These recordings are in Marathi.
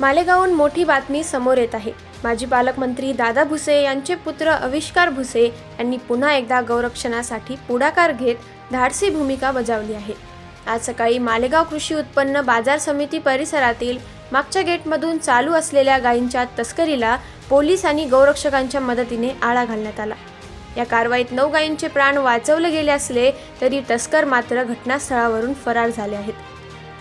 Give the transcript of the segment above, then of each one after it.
मालेगावहून मोठी बातमी समोर येत आहे. माजी पालकमंत्री दादा भुसे यांचे पुत्र आविष्कार भुसे यांनी पुन्हा एकदा गौरक्षणासाठी पुढाकार घेत धाडसी भूमिका बजावली आहे. आज सकाळी मालेगाव कृषी उत्पन्न बाजार समिती परिसरातील मागच्या गेटमधून चालू असलेल्या गायींच्या तस्करीला पोलीस आणि गौरक्षकांच्या मदतीने आळा घालण्यात आला. या कारवाईत नऊ गायींचे प्राण वाचवले गेले असले तरी तस्कर मात्र घटनास्थळावरून फरार झाले आहेत.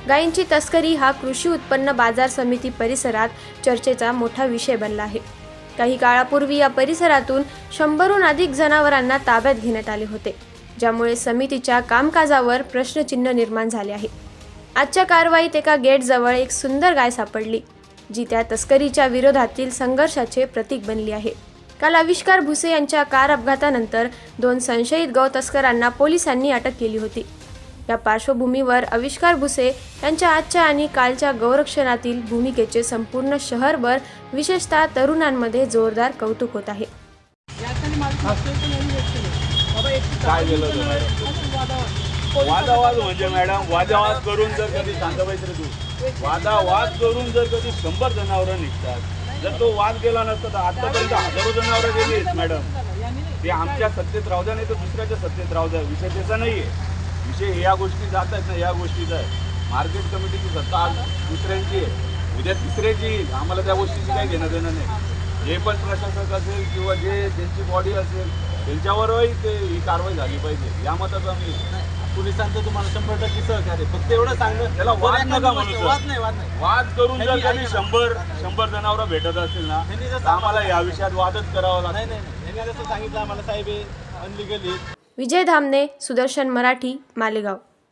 गायींची तस्करी हा कृषी उत्पन्न बाजार समिती परिसरात चर्चेचा मोठा विषय बनला आहे. काही काळापूर्वी या परिसरातून शंभरहून अधिक जनावरांना ताब्यात घेण्यात आले होते ज्यामुळे समितीच्या कामकाजावर प्रश्नचिन्ह निर्माण झाले आहे. आजच्या कारवाईत एका गेटजवळ एक सुंदर गाय सापडली जी त्या तस्करीच्या विरोधातील संघर्षाचे प्रतीक बनली आहे. काल आविष्कार भुसे यांच्या कार अपघातानंतर दोन संशयित गौ तस्करांना पोलिसांनी अटक केली होती. या पार्श्वभूमीवर आविष्कार भुसे यांच्या आजच्या आणि कालच्या गौरक्षणातील भूमिकेचे संपूर्ण शहरभर विशेषतः तरुणांमध्ये जोरदार कौतुक होत आहे. वादावाद म्हणजे मॅडम वादावाद करून जर कधी शांत तू. वादावाद करून जर कधी शंभर जनावरं निघतात जर तो वाद गेला नसता तर आतापर्यंत हजारो जनावरं गेलीत मॅडम. ते आमच्या सत्तेत राहू द्या नाही तर दुसऱ्याच्या सत्तेत राहू द्या. विषय त्याचा नाही आहे विषय या गोष्टी जात आहेत ना या गोष्टीचा आहे. मार्केट कमिटीची सत्ता आज दुसऱ्यांची आहे. उद्या तिसऱ्याची येईल. आम्हाला त्या गोष्टीची काही घेणं देणं नाही. जे पण प्रशासक असेल किंवा जे त्यांची बॉडी असेल त्यांच्यावरही ते ही कारवाई झाली पाहिजे. या मताचं आम्ही पोलिसांचं तुम्हाला शंभर टक्के सहकार्य फक्त एवढं सांगणं त्याला वाद नका. वाद नाही वाद नाही. वाद करून जर त्यांनी शंभर शंभर जनावरं भेटत असेल ना त्यांनी जसं आम्हाला या विषयात वादच करावा नाही लागेल नाही नाही. यांनी जसं सांगितलं आम्हाला साहेब अनलिगल विजय धामणे सुदर्शन मराठी मालेगाव.